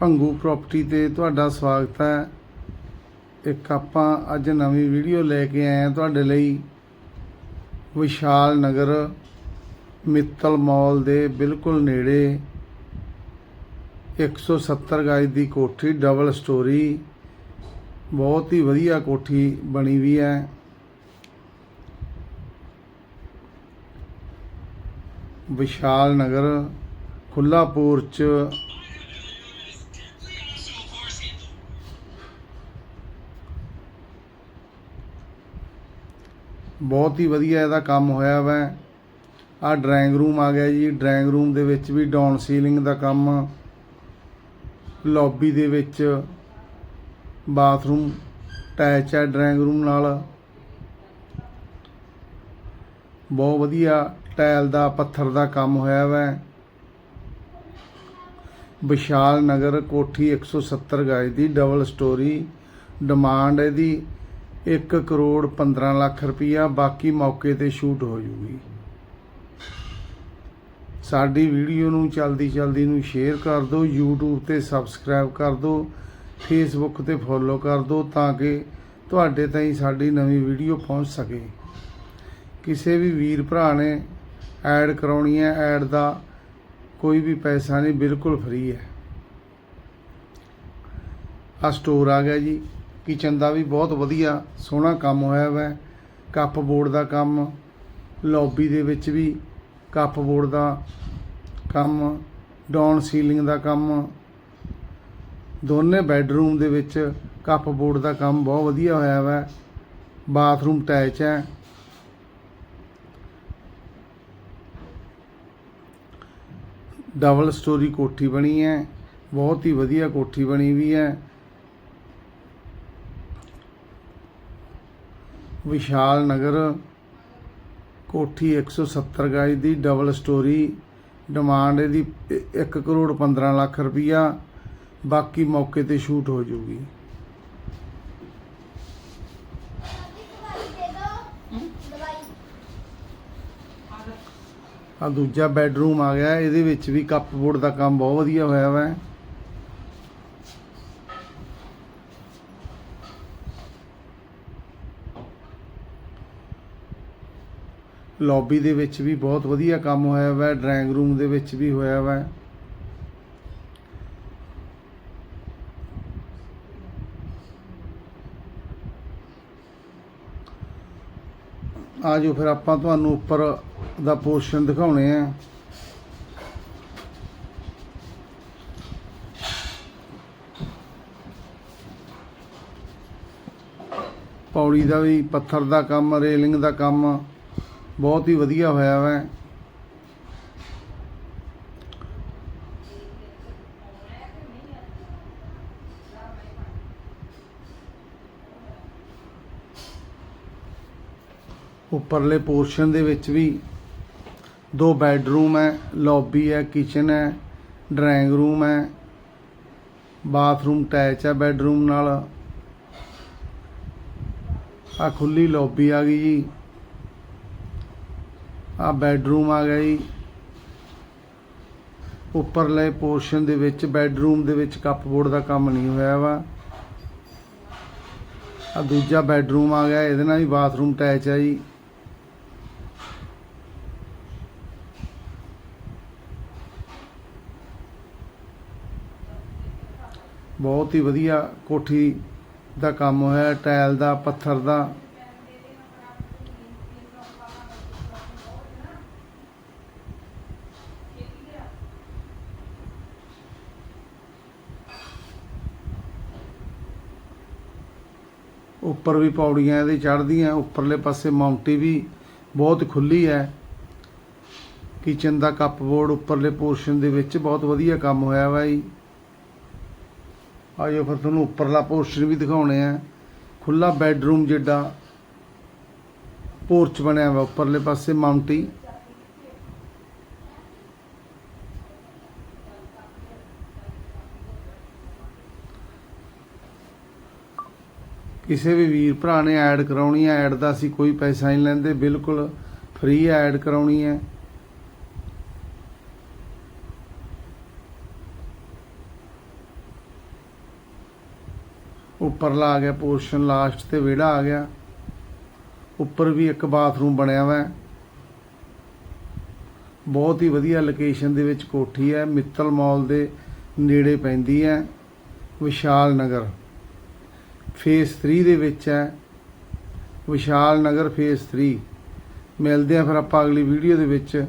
Bhangu property ਤੇ ਤੁਹਾਡਾ ਸਵਾਗਤ ਹੈ। ਇੱਕ ਆਪਾਂ ਅੱਜ ਨਵੀਂ ਵੀਡੀਓ ਲੈ ਕੇ ਆਏ ਹਾਂ ਤੁਹਾਡੇ ਲਈ ਵਿਸ਼ਾਲ ਨਗਰ, ਮਿੱਤਲ ਮਾਲ ਦੇ ਬਿਲਕੁਲ ਨੇੜੇ 170 ਗਜ ਦੀ ਕੋਠੀ ਡਬਲ ਸਟੋਰੀ ਬਹੁਤ ਹੀ ਵਧੀਆ ਕੋਠੀ ਬਣੀ ਵੀ ਹੈ। ਵਿਸ਼ਾਲ ਨਗਰ ਖੁੱਲਾ ਪੋਰਚ ਬਹੁਤ ਹੀ ਵਧੀਆ ਇਹਦਾ ਕੰਮ ਹੋਇਆ ਵੈ। ਆ ਡਰਾਇੰਗ ਰੂਮ ਆ ਗਿਆ ਜੀ। ਡਰਾਇੰਗ ਰੂਮ ਦੇ ਵਿੱਚ ਵੀ ਡਾਊਨ ਸੀਲਿੰਗ ਦਾ ਕੰਮ। ਲੌਬੀ ਦੇ ਵਿੱਚ ਬਾਥਰੂਮ ਅਟੈਚ ਹੈ ਡਰਾਇੰਗ ਰੂਮ ਨਾਲ। ਬਹੁਤ ਵਧੀਆ ਟਾਇਲ ਦਾ, ਪੱਥਰ ਦਾ ਕੰਮ ਹੋਇਆ ਵੈ। ਵਿਸ਼ਾਲ ਨਗਰ ਕੋਠੀ 170 ਗਜ ਦੀ ਡਬਲ ਸਟੋਰੀ ਡਿਮਾਂਡ ਇਹਦੀ 1 ਕਰੋੜ 15 ਲੱਖ ਰੁਪਈਆ ਬਾਕੀ ਮੌਕੇ ਤੇ ਸ਼ੂਟ ਹੋ ਜੂਗੀ। ਸਾਡੀ ਵੀਡੀਓ ਨੂੰ ਚਲਦੀ ਚਲਦੀ ਨੂੰ ਸ਼ੇਅਰ ਕਰ ਦਿਓ, YouTube ਤੇ ਸਬਸਕ੍ਰਾਈਬ ਕਰ ਦਿਓ, Facebook ਤੇ ਫੋਲੋ ਕਰ ਦਿਓ ਤਾਂ ਕਿ ਤੁਹਾਡੇ ਤਾਈਂ ਸਾਡੀ ਨਵੀਂ ਵੀਡੀਓ ਪਹੁੰਚ ਸਕੇ। ਕਿਸੇ ਵੀ ਵੀਰ ਭਰਾ ਨੇ ਐਡ ਕਰਾਉਣੀ ਹੈ, ਐਡ ਦਾ ਕੋਈ ਵੀ ਪੈਸਾ ਨਹੀਂ, ਬਿਲਕੁਲ ਫ੍ਰੀ ਹੈ। ਆ ਸਟੋਰ ਆ ਗਿਆ ਜੀ। ਕਿਚਨ ਦਾ ਵੀ ਬਹੁਤ ਵਧੀਆ ਸੋਹਣਾ ਕੰਮ ਹੋਇਆ ਵੈ। ਕੱਪ ਬੋਰਡ ਦਾ ਕੰਮ, ਲੌਬੀ ਦੇ ਵਿੱਚ ਵੀ ਕੱਪ ਬੋਰਡ ਦਾ ਕੰਮ, ਡਾਊਨ ਸੀਲਿੰਗ ਦਾ ਕੰਮ। ਦੋਨੇ ਬੈੱਡਰੂਮ ਦੇ ਵਿੱਚ ਕੱਪ ਬੋਰਡ ਦਾ ਕੰਮ ਬਹੁਤ ਵਧੀਆ ਹੋਇਆ ਵੈ। ਬਾਥਰੂਮ ਅਟੈਚ ਹੈ। ਡਬਲ ਸਟੋਰੀ ਕੋਠੀ ਬਣੀ ਹੈ। ਬਹੁਤ ਹੀ ਵਧੀਆ ਕੋਠੀ ਬਣੀ ਵੀ ਹੈ। ਵਿਸ਼ਾਲ ਨਗਰ, ਕੋਠੀ 170 ਗਾਈ ਦੀ ਡਬਲ ਸਟੋਰੀ ਡਿਮਾਂਡ ਇਹਦੀ 1 ਕਰੋੜ 15 ਲੱਖ ਰੁਪਈਆ, ਬਾਕੀ ਮੌਕੇ ਤੇ ਸ਼ੂਟ ਹੋ ਜਾਊਗੀ। ਆ ਦੂਜਾ ਬੈੱਡਰੂਮ ਆ ਗਿਆ, ਇਹਦੇ ਵਿੱਚ ਵੀ ਕੱਪ ਬੋਰਡ ਦਾ ਕੰਮ ਬਹੁਤ ਵਧੀਆ ਹੋਇਆ ਵਾ। ਲੌਬੀ ਦੇ ਵਿੱਚ ਵੀ ਬਹੁਤ ਵਧੀਆ ਕੰਮ ਹੋਇਆ ਵਾ ਡਰਾਇੰਗ ਰੂਮ ਦੇ ਵਿੱਚ ਵੀ ਹੋਇਆ ਵਾ। ਆਜੋ ਫਿਰ ਆਪਾਂ ਤੁਹਾਨੂੰ ਉੱਪਰ ਦਾ ਪੋਰਸ਼ਨ ਦਿਖਾਉਣੇ ਆ। ਪੌੜੀ ਦਾ ਵੀ ਪੱਥਰ ਦਾ ਕੰਮ, ਰੇਲਿੰਗ ਦਾ ਕੰਮ। ਬਹੁਤ ਹੀ ਵਧੀਆ ਹੋਇਆ ਵੈ। ਉੱਪਰਲੇ ਪੋਰਸ਼ਨ ਦੇ ਵਿੱਚ ਵੀ ਦੋ ਬੈੱਡਰੂਮ ਹੈ, ਲੌਬੀ ਹੈ, ਕਿਚਨ ਹੈ, ਡਰਾਇੰਗ ਰੂਮ ਹੈ, ਬਾਥਰੂਮ ਅਟੈਚ ਹੈ ਬੈੱਡਰੂਮ ਨਾਲ। ਆ ਖੁੱਲੀ ਲੌਬੀ ਆ ਗਈ ਜੀ। ਆ ਬੈੱਡਰੂਮ ਆ ਗਿਆ ਜੀ। ਉੱਪਰਲੇ ਪੋਰਸ਼ਨ ਦੇ ਵਿੱਚ ਬੈੱਡਰੂਮ ਦੇ ਵਿੱਚ ਕੱਪਬੋਰਡ ਦਾ ਕੰਮ ਨਹੀਂ ਹੋਇਆ ਵਾ। ਆ ਦੂਜਾ ਬੈੱਡਰੂਮ ਆ ਗਿਆ, ਇਹਦੇ ਨਾਲ ਹੀ ਬਾਥਰੂਮ ਅਟੈਚ ਹੈ ਜੀ। ਬਹੁਤ ਹੀ ਵਧੀਆ ਕੋਠੀ ਦਾ ਕੰਮ ਹੋਇਆ, ਟਾਇਲ ਦਾ, ਪੱਥਰ ਦਾ। ਉੱਪਰ ਵੀ ਪੌੜੀਆਂ ਇਹਦੇ ਚੜ੍ਹਦੀਆਂ, ਉੱਪਰਲੇ ਪਾਸੇ ਮਾਉਂਟੀ ਵੀ ਬਹੁਤ ਖੁੱਲੀ ਹੈ। ਕਿਚਨ ਦਾ ਕੱਪਬੋਰਡ ਉੱਪਰਲੇ ਪੋਰਸ਼ਨ ਦੇ ਵਿੱਚ ਬਹੁਤ ਵਧੀਆ ਕੰਮ ਹੋਇਆ ਵਾ ਜੀ। ਆਜੋ ਫਿਰ ਤੁਹਾਨੂੰ ਉੱਪਰਲਾ ਪੋਰਸ਼ਨ ਵੀ ਦਿਖਾਉਣੇ ਆ। ਖੁੱਲਾ ਬੈੱਡਰੂਮ ਜਿੱਡਾ ਪੋਰਚ ਬਣਿਆ ਵਾ ਉੱਪਰਲੇ ਪਾਸੇ ਮਾਉਂਟੀ ਕਿਸੇ ਵੀ ਵੀਰ ਭਰਾ ਨੇ ਐਡ ਕਰਾਉਣੀ ਹੈ, ਐਡ ਦਾ ਅਸੀਂ ਕੋਈ ਪੈਸਾ ਨਹੀਂ ਲੈਂਦੇ, ਬਿਲਕੁਲ ਫ੍ਰੀ ਐਡ ਕਰਾਉਣੀ ਹੈ। ਉੱਪਰਲਾ ਆ ਗਿਆ ਪੋਰਸ਼ਨ, ਲਾਸਟ ਤੇ ਵਿਹੜਾ ਆ ਗਿਆ। ਉੱਪਰ ਵੀ ਇੱਕ ਬਾਥਰੂਮ ਬਣਿਆ ਹੋਇਆ ਹੈ ਬਹੁਤ ਹੀ ਵਧੀਆ ਲੋਕੇਸ਼ਨ ਦੇ ਵਿੱਚ ਕੋਠੀ ਹੈ, ਮਿੱਤਲ ਮਾਲ ਦੇ ਨੇੜੇ ਪੈਂਦੀ ਹੈ, ਵਿਸ਼ਾਲ ਨਗਰ। ਫੇਸ 3 ਦੇ ਵਿੱਚ ਹੈ। ਵਿਸ਼ਾਲ ਨਗਰ ਫੇਸ 3 ਮਿਲਦੇ ਆ ਫਿਰ ਆਪਾਂ ਅਗਲੀ ਵੀਡੀਓ ਦੇ ਵਿੱਚ।